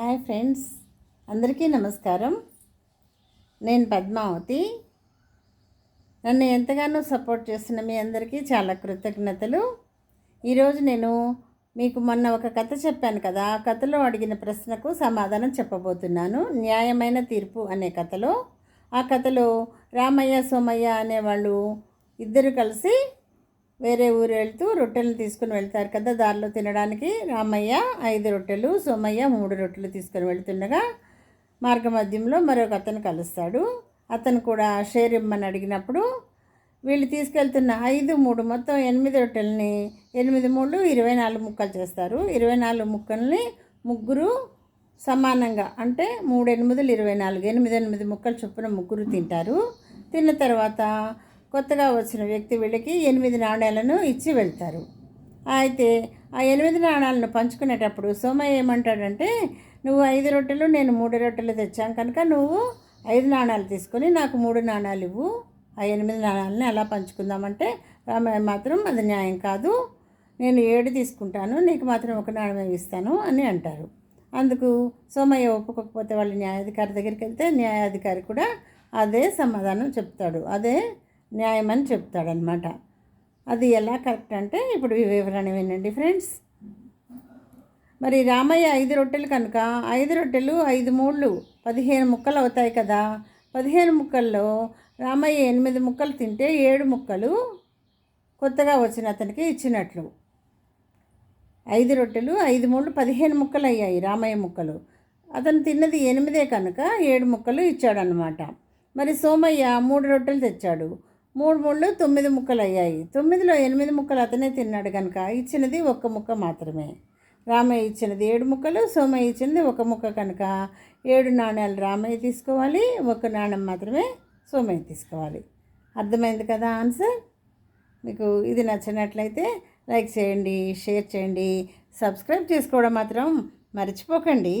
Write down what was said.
Hi friends అందరికీ నమస్కారం. నేను పద్మావతి. నన్ను ఎంతగానో సపోర్ట్ చేస్తున్న మీ అందరికీ చాలా కృతజ్ఞతలు. ఈరోజు నేను మీకు మొన్న ఒక కథ చెప్పాను కదా ఆ కథలో అడిగిన ప్రశ్నకు సమాధానం చెప్పబోతున్నాను. న్యాయమైన తీర్పు అనే కథలో. ఆ కథలో రామయ్య సోమయ్య అనేవాళ్ళు ఇద్దరు కలిసి వేరే ఊరు వెళ్తూ రొట్టెలు తీసుకుని వెళ్తారు కదా దారిలో తినడానికి. రామయ్య ఐదు రొట్టెలు సోమయ్య మూడు రొట్టెలు తీసుకుని వెళ్తుండగా మార్గ మధ్యంలో మరొక అతను కలుస్తాడు. అతను కూడా షేర్ ఇమ్మని అడిగినప్పుడు వీళ్ళు తీసుకెళ్తున్న ఐదు మూడు మొత్తం ఎనిమిది రొట్టెలని ఎనిమిది మూడు ఇరవై నాలుగు ముక్కలు చేస్తారు. ఇరవై నాలుగు ముక్కల్ని ముగ్గురు సమానంగా అంటే మూడు ఎనిమిదిలు ఇరవై నాలుగు ఎనిమిది ఎనిమిది ముక్కలు చొప్పున ముగ్గురు తింటారు. తిన్న తర్వాత కొత్తగా వచ్చిన వ్యక్తి వీళ్ళకి ఎనిమిది నాణేలను ఇచ్చి వెళ్తారు. అయితే ఆ ఎనిమిది నాణాలను పంచుకునేటప్పుడు సోమయ్య ఏమంటాడంటే నువ్వు ఐదు రొట్టెలు నేను మూడు రొట్టెలు తెచ్చాను కనుక నువ్వు ఐదు నాణాలు తీసుకొని నాకు మూడు నాణాలు ఇవ్వు. ఆ ఎనిమిది నాణాలని ఎలా పంచుకుందామంటే రామయ్య మాత్రం అది న్యాయం కాదు. నేను ఏడు తీసుకుంటాను నీకు మాత్రం ఒక నాణ్యమే ఇస్తాను అని అంటారు. అందుకు సోమయ్య ఒప్పుకోకపోతే వాళ్ళ న్యాయాధికారి దగ్గరికి వెళ్తే న్యాయాధికారి కూడా అదే సమాధానం చెప్తాడు. అదే న్యాయమని చెప్తాడనమాట. అది ఎలా కరెక్ట్ అంటే ఇప్పుడు వివరణ వినండి ఫ్రెండ్స్. మరి రామయ్య ఐదు రొట్టెలు కనుక ఐదు రొట్టెలు ఐదు మూళ్ళు పదిహేను ముక్కలు అవుతాయి కదా. పదిహేను ముక్కల్లో రామయ్య ఎనిమిది ముక్కలు తింటే ఏడు ముక్కలు కొత్తగా వచ్చిన అతనికి ఇచ్చినట్లు. ఐదు రొట్టెలు ఐదు మూడు పదిహేను ముక్కలు అయ్యాయి రామయ్య ముక్కలు. అతను తిన్నది ఎనిమిదే కనుక ఏడు ముక్కలు ఇచ్చాడనమాట. మరి సోమయ్య మూడు రొట్టెలు తెచ్చాడు. మూడు మూడు తొమ్మిది ముక్కలు అయ్యాయి తొమ్మిదిలో ఎనిమిది ముక్కలు అతనే తిన్నాడు కనుక ఇచ్చినది ఒక్క ముక్క మాత్రమే. రామయ్య ఇచ్చినది ఏడు ముక్కలు సోమయ్య ఇచ్చినది ఒక ముక్క కనుక ఏడు నాణ్యాలు రామయ్య తీసుకోవాలి ఒక నాణ్యం మాత్రమే సోమయ్య తీసుకోవాలి. అర్థమైంది కదా ఆన్సర్? మీకు ఇది నచ్చినట్లయితే లైక్ చేయండి షేర్ చేయండి సబ్స్క్రైబ్ చేసుకోవడం మాత్రం మర్చిపోకండి.